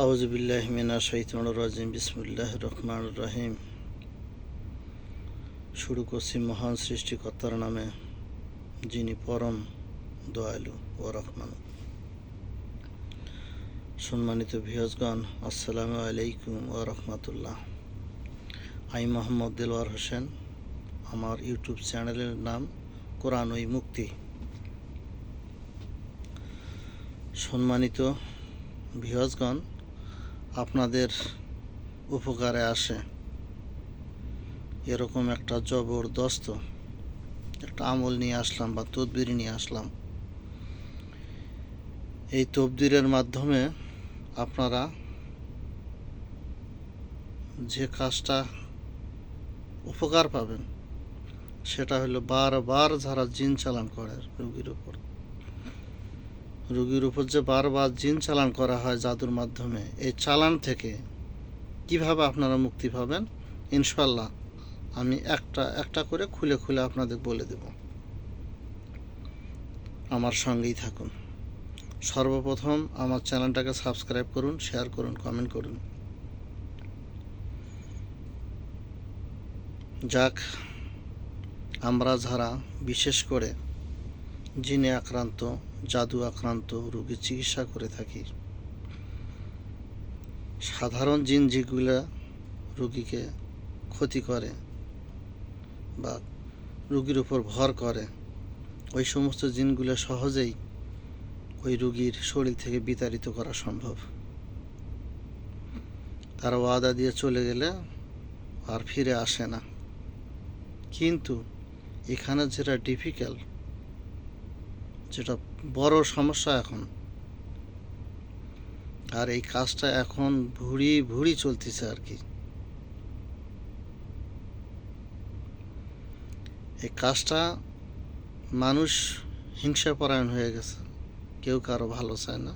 আউজবিল্লাহ মিনা শৈতন রাজিম বিসমুল্লাহ রহমান রহিম। শুরু করছি মহান সৃষ্টিকর্তার নামে, যিনি পরম দয়ালু ও রহমান। সম্মানিত ভিয়জগণ আসসালামু আলাইকুম ও রহমতুল্লাহ। আমি মোহাম্মদ দিলওয়ার হোসেন, আমার ইউটিউব চ্যানেলের নাম কোরআন ওই মুক্তি। সম্মানিত ভিউয়ার্সগণ আপনাদের উপকারে আসে। এরকম একটা জবরদস্ত একটা আমল নিয়ে আসলাম বা তদবির নিয়ে আসলাম। এই তবদিরের মাধ্যমে আপনারা যে কাজটা উপকার পাবেন, সেটা হলো বারবার যারা জিন চালান করে রোগীর উপর। রোগীর উপর যে বারবার জিন চালান করা হয় জাদুর মাধ্যমে, এই চালান থেকে কীভাবে আপনারা মুক্তি পাবেন? ইনশাল্লাহ আমি একটা একটা করে খুলে খুলে আপনাদের বলে দেব। আমার সঙ্গেই থাকুন। সর্বপ্রথম আমার চ্যানেলটাকে সাবস্ক্রাইব করুন, শেয়ার করুন, কমেন্ট করুন। যাক, আমরা যারা বিশেষ করে জিনে আক্রান্ত জাদু আক্রান্ত রোগীর চিকিৎসা করে থাকি। সাধারণ জিন যেগুলো রোগীকে ক্ষতি করে বা রোগীর উপর ভর করে, ওই সমস্ত জিনগুলো সহজেই ওই রুগীর শরীর থেকে বিতাড়িত করা সম্ভব। তারা ওয়াদা দিয়ে চলে গেলে আর ফিরে আসে না। কিন্তু এখানে যেটা ডিফিকাল্ট যেটা বড় সমস্যা এখন। আর এই কাজটা এখন ভুড়ি ভুড়ি চলতেছে আর কি। এই কাজটা মানুষ হিংসাপরায়ণ হয়ে গেছে। কেউ কারও ভালো চায় না।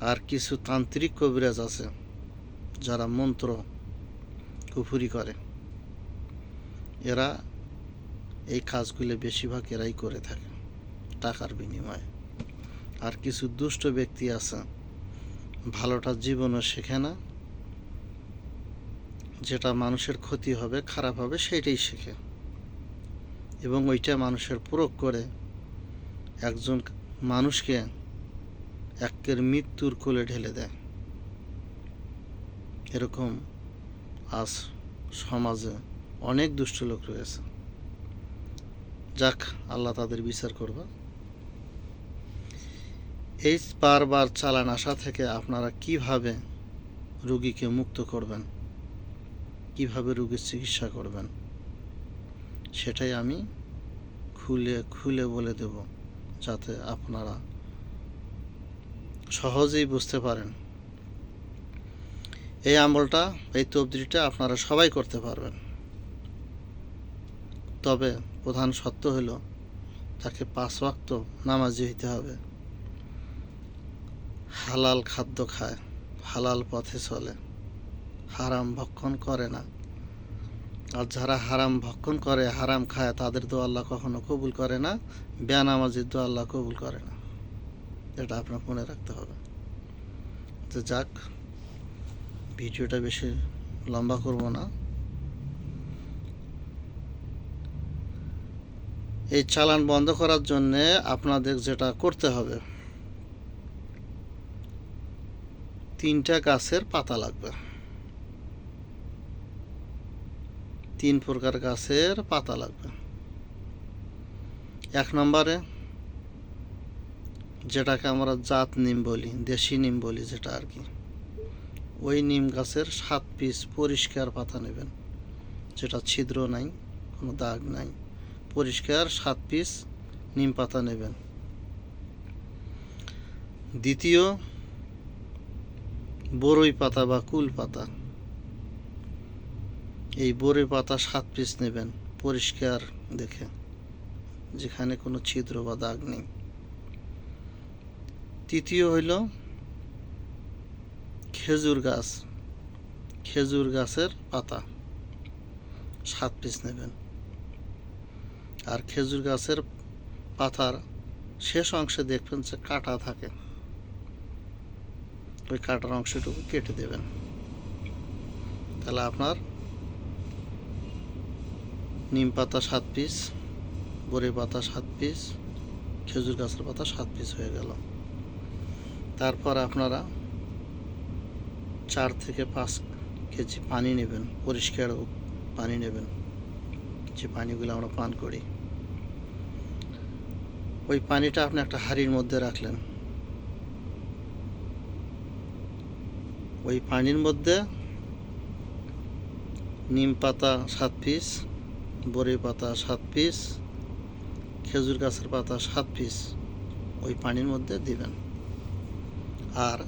আর কিছু তান্ত্রিক কবিরাজ আছে, যারা মন্ত্র কুফুরি করে। এরা এই কাজগুলো বেশিরভাগ এরাই করে থাকে। টাকার বিনিময়ে। আর কিছু দুষ্ট ব্যক্তি আছে ভালোটা জীবনও শেখে না। যেটা মানুষের ক্ষতি হবে, খারাপ হবে সেটাই শেখে। এবং ওইটা মানুষের প্রয়োগ করে একজন মানুষকে একের মৃত্যুর কোলে ঢেলে দেয়। এরকম আজ সমাজে অনেক দুষ্ট লোক রয়েছে। যাক, আল্লাহ তাদের বিচার করবে এই বারবার চালান আসা থেকে আপনারা কীভাবে রুগীকে মুক্ত করবেন? কীভাবে রুগীর চিকিৎসা করবেন? সেটাই আমি খুলে খুলে বলে দেব, যাতে আপনারা সহজেই বুঝতে পারেন। এই আমলটা, এই তবদিটা আপনারা সবাই করতে পারবেন। তবে প্রধান সত্য হলো, তাকে পাঁচ ওয়াক্ত নামাজি হইতে হবে। হালাল খাদ্য খায়, হালাল পথে চলে। হারাম ভক্ষণ করে না। আর যারা হারাম ভক্ষণ করে, হারাম খায়, তাদের দো আল্লাহ কখনো কবুল করে না, বেনামাজির দো আল্লাহ কবুল করে না। এটা আপনার মনে রাখতে হবে। তো যাক, ভিডিওটা বেশি লম্বা করব না। এই চালান বন্ধ করার জন্যে আপনাদের যেটা করতে হবে তিনটা গাছের পাতা লাগবে। তিন প্রকার গাছের পাতা লাগবে। এক নম্বরে যেটাকে আমরা জাত নিম বলি, দেশি নিম বলি যেটা আর কি, ওই নিম গাছের সাত পিস পরিষ্কার পাতা নেবেন। যেটা ছিদ্র নাই, কোনো দাগ নাই, পরিষ্কার সাত পিস নিম পাতা নেবেন। দ্বিতীয় বরই পাতা বা কুল পাতা। এই বরই পাতা সাত পিস নেবেন, পরিষ্কার দেখে, যেখানে কোনো ছিদ্র বা দাগ নেই। তৃতীয় হইল খেজুর গাছ, খেজুর গাছের পাতা, সাত পিস নেবেন। আর খেজুর গাছের পাতার শেষ অংশে দেখবেন যে কাটা থাকে। ওই কাটার অংশটুকু কেটে দেবেন। তাহলে আপনার নিম পাতা সাত পিস, বড়ি পাতা সাত পিস, খেজুর গাছের পাতা সাত পিস হয়ে গেল। তারপর আপনারা চার থেকে পাঁচ কেজি পানি নেবেন, পরিষ্কার পানি নেবেন, যে পানিগুলো আমরা পান করি। ওই পানিটা আপনি একটা হাঁড়ির মধ্যে রাখলেন। ওই পানির মধ্যে নিম পাতা সাত পিস বড়ি পাতা সাত পিস খেজুর গাছের পাতা সাত পিস ওই পানির মধ্যে দিবেন। আর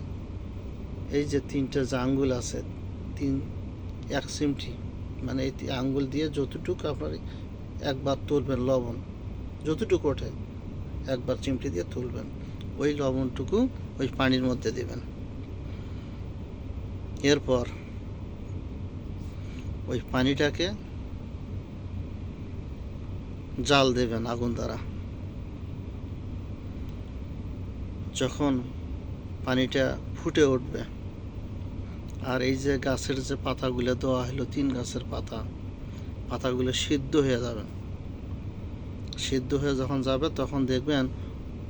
এই যে তিনটে যে আঙ্গুল আছে, তিন এক চিমটি মানে এই আঙ্গুল দিয়ে যতটুকু আপনার একবার তুলবেন লবণ, যতটুকু ওঠে, একবার চিমটি দিয়ে তুলবেন। ওই লবণটুকু ওই পানির মধ্যে দিবেন। এরপর ওই পানিটাকে জাল দেবেন আগুন দ্বারা। যখন পানিটা ফুটে উঠবে, আর এই যে গাছের যে পাতাগুলো দেওয়া হলো, তিন গাছের পাতা, পাতাগুলো সিদ্ধ হয়ে যাবে। সিদ্ধ হয়ে যখন যাবে, তখন দেখবেন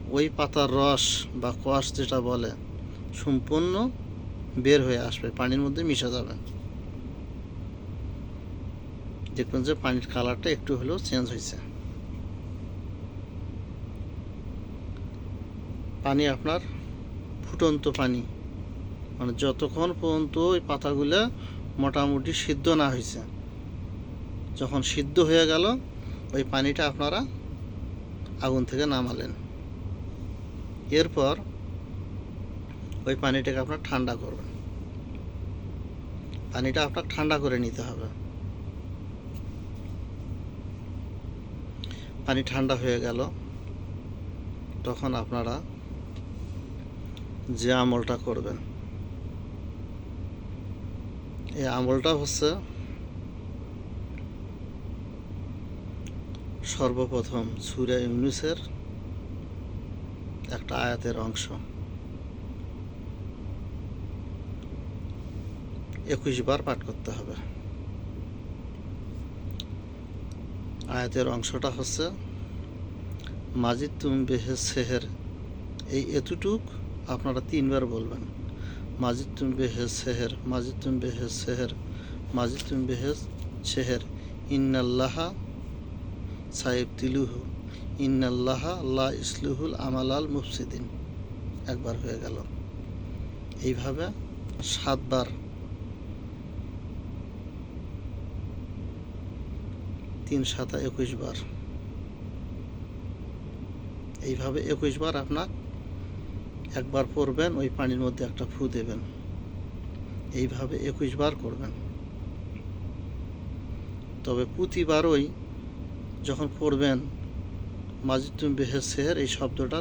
ওই পাতার রস বা কষ যেটা বলে, সম্পূর্ণ বের হয়ে আসবে, পানির মধ্যে মিশে যাবে। দেখবেন যে পানির কালারটা একটু হলেও চেঞ্জ হয়েছে। পানি আপনার ফুটন্ত পানি। মানে যতক্ষণ পর্যন্ত ওই পাতাগুলো মোটামুটি সিদ্ধ না হয়েছে, যখন সিদ্ধ হয়ে গেল, ওই পানিটা আপনারা আগুন থেকে নামালেন। এরপর ওই পানিটাকে আপনার ঠান্ডা করবেন। পানিটা আপনার ঠান্ডা করে নিতে হবে। পানি ঠান্ডা হয়ে গেল। তখন আপনারা যে আমলটা করবেন, এই আমলটা হচ্ছে সর্বপ্রথম সুরা ইউনুসের একটা আয়াতের অংশ। একুশ বার পাঠ করতে হবে। আয়াতের অংশটা হচ্ছে, মাজিদ তুম বেহে সেহের। এই এতটুক আপনারা তিনবার বলবেন। মাজিদ তুম বেহে সেহের, মাজিদ তুম বেহে সেহের, মাজিদ তুম বেহে সেহের। ইন্নাল্লাহা সাহেব তিলুহু ইন্নাল্লাহা আল্লাহ ইসলুহুল আমালাল মুফসিদিন। একবার হয়ে গেল। এইভাবে সাতবার তিন সাতা একুশ বার। এইভাবে একুশ বার আপনার একবার পরবেন ওই পানির মধ্যে একটা ফু দেবেন। এইভাবে একুশ বার করবেন। তবে প্রতিবারই যখন পড়বেন বেহের সেহের এই শব্দটা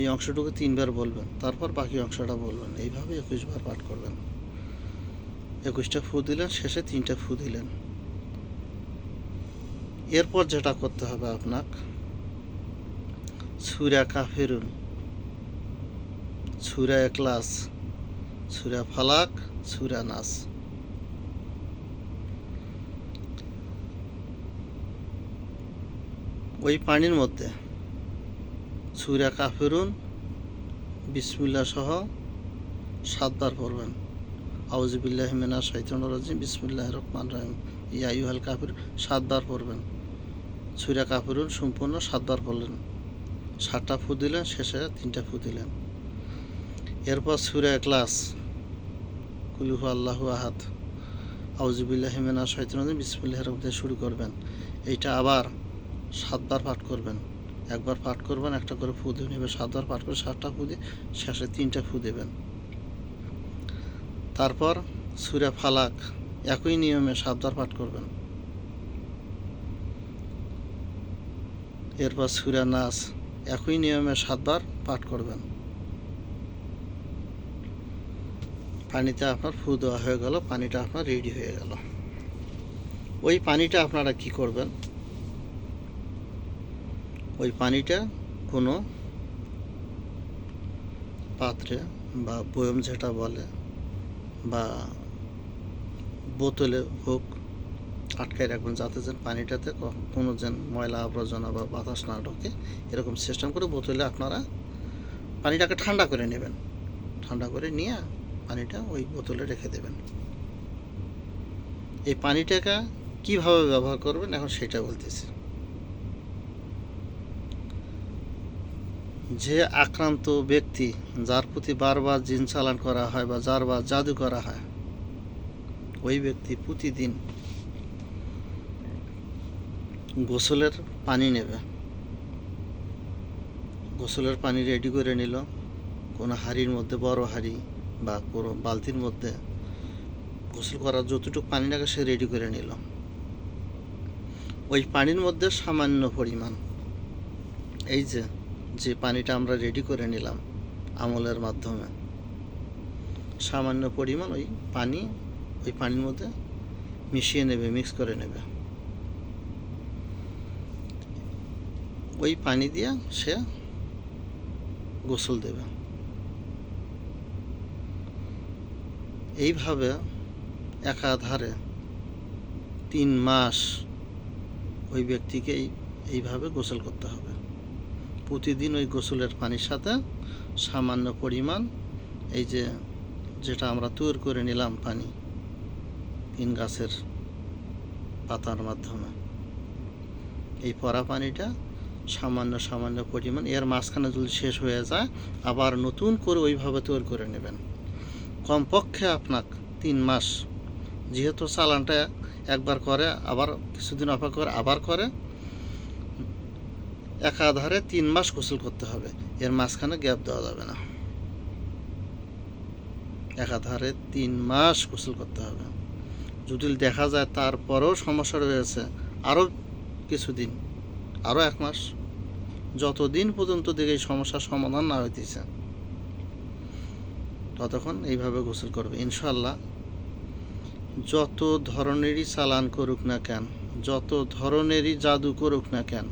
এই অংশটুকু তিনবার বলবেন, তারপর বাকি অংশটা বলবেন। এইভাবে একুশ বার পাঠ করবেন। একুশটা ফু দিলেন, শেষে তিনটা ফু দিলেন। এরপর যেটা করতে হবে আপনার সুরা কাফেরুন সুরা এক্লাস সুরা ফালাক সুরা নাস। ওই পানির মধ্যে সুরা কাফেরুন বিসমিল্লা সহ সাতবার পড়বেন। আউজিবিল্লাহ মিনা শৈতন রাজিম বিসমিল্লাহ রহমান রহিম। ইয়াইহাল কাফির, সাতবার পড়বেন। সুরা কাফেরুন সম্পূর্ণ সাতবার পড়লেন সাতটা ফু দিলেন, শেষে তিনটা ফু দিলেন। এরপর সুরা ক্লাস কুলুহু আল্লাহু আহাদ। আউজিবিল্লাহ মিনা শৈতন রাজিম। বিসমিল্লাহ রহমান শুরু করবেন। এইটা আবার সাতবার পাঠ করবেন। একবার পাঠ করবেন, একটা করে ফু দেবেন। এবার সাতবার পাঠ করে সাতটা ফু দিয়ে শেষে তিনটা ফু দেবেন। তারপর সুরা ফালাক। একই নিয়মে সাতবার পাঠ করবেন। এরপর সুরা নাস। একই নিয়মে সাতবার পাঠ করবেন। পানিতে আপনার ফু দেওয়া হয়ে গেল, পানিটা আপনার রেডি হয়ে গেল। ওই পানিটা আপনারা কি করবেন? ওই পানিটা কোনো পাত্রে বা বয়ম যেটা বলে বা বোতলে হোক আটকায় রাখবেন যাতে যেন পানিটাতে কোনো যেন ময়লা আবর্জনা বা বাতাস না ঢোকে। এরকম সিস্টেম করে বোতলে আপনারা পানিটাকে ঠান্ডা করে নেবেন। ঠান্ডা করে নিয়ে পানিটা ওই বোতলে রেখে দেবেন। এই পানিটাকে কীভাবে ব্যবহার করবেন এখন সেটা বলতেছি। যে আক্রান্ত ব্যক্তি যার প্রতি বারবার জিন চালান করা হয় বা যার বা জাদু করা হয়, ওই ব্যক্তি প্রতিদিন গোসলের পানি নেবে। গোসলের পানি রেডি করে নিল। কোনো হাঁড়ির মধ্যে, বড় হাঁড়ি বা কোনো বালতির মধ্যে গোসল করার যতটুকু পানি লাগে সে রেডি করে নিল। ওই পানির মধ্যে সামান্য পরিমাণ, এই যে যে পানিটা আমরা রেডি করে নিলাম আমলের মাধ্যমে, সামান্য পরিমাণ ওই পানি, ওই পানির মধ্যে মিশিয়ে নেবে মিক্স করে নেবে। ওই পানি দিয়ে সে গোসল দেবে। এইভাবে একাধারে তিন মাস ওই ব্যক্তিকে এইভাবে গোসল করতে হবে। প্রতিদিন ওই গোসলের পানির সাথে সামান্য পরিমাণ এই যে যেটা আমরা তৈরি করে নিলাম পানি তিন গাছের পাতার মাধ্যমে, এই পরা পানিটা সামান্য সামান্য পরিমাণ। এর মাঝখানে যদি শেষ হয়ে যায়, আবার নতুন করে ওইভাবে তৈরি করে নেবেন। কমপক্ষে আপনার তিন মাস। যেহেতু চালানটা একবার করে, আবার কিছুদিন অপেক্ষা করে, আবার করে, একাধারে তিন মাস গোসল করতে হবে। এর মাঝখানে গ্যাপ দেওয়া যাবে না। একাধারে তিন মাস গোসল করতে হবে। যদি দেখা যায় তারপরেও সমস্যা রয়েছে, আরও কিছুদিন, আরও এক মাস। যতদিন পর্যন্ত দেখে এই সমস্যার সমাধান না হইতেছে, ততক্ষণ এইভাবে গোসল করবে। ইনশাল্লাহ যত ধরনেরই চালান করুক না কেন, যত ধরনেরই জাদু করুক না কেন,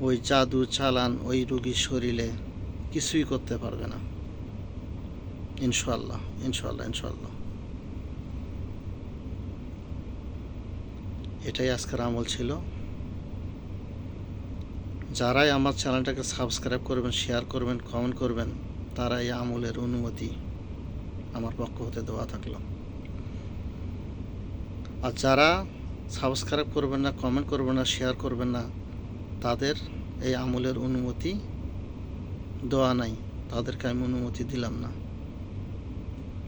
ওই জাদু, চালান, ওই রুগীর শরীরে কিছুই করতে পারবে না। ইনশাল্লাহ ইনশাল্লাহ ইনশাল্লাহ এটাই আজকের আমল ছিল। যারাই আমার চ্যানেলটাকে সাবস্ক্রাইব করবেন, শেয়ার করবেন, কমেন্ট করবেন তারা এই আমলের অনুমতি আমার পক্ষ হতে দেওয়া থাকল। আর যারা সাবস্ক্রাইব করবেন না, কমেন্ট করবেন না, শেয়ার করবেন না, তাদের এই আমলের অনুমতি দেওয়া নাই। তাদেরকে আমি অনুমতি দিলাম না।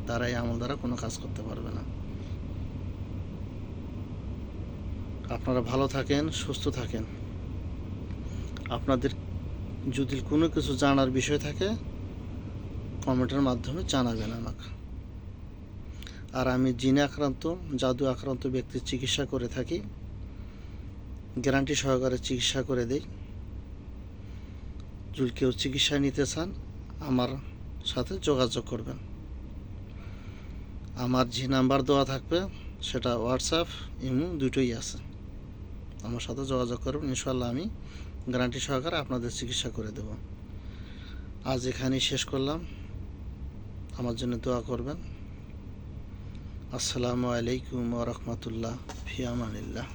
তারা এই আমল দ্বারা কোনো কাজ করতে পারবে না। আপনারা ভালো থাকেন, সুস্থ থাকেন। আপনাদের যদি কোনো কিছু জানার বিষয় থাকে, কমেন্টের মাধ্যমে জানাবেন আমাকে। আর আমি জিনে আক্রান্ত, জাদু আক্রান্ত ব্যক্তির চিকিৎসা করে থাকি। গ্যারান্টি সহকারে চিকিৎসা করে দেই। যদি কেউ চিকিৎসা নিতে চান, আমার সাথে যোগাযোগ করবেন। আমার যে নাম্বার দেওয়া থাকবে, সেটা হোয়াটসঅ্যাপ ইমো দুটোই আছে। আমার সাথে যোগাযোগ করবেন ইনশাল্লাহ আমি গ্যারান্টি সহকারে আপনাদের চিকিৎসা করে দেব। আজ এখানেই শেষ করলাম। আমার জন্য দোয়া করবেন। আসসালামু আলাইকুম ওরহমতুল্লাহ ফিয়ামানিল্লাহ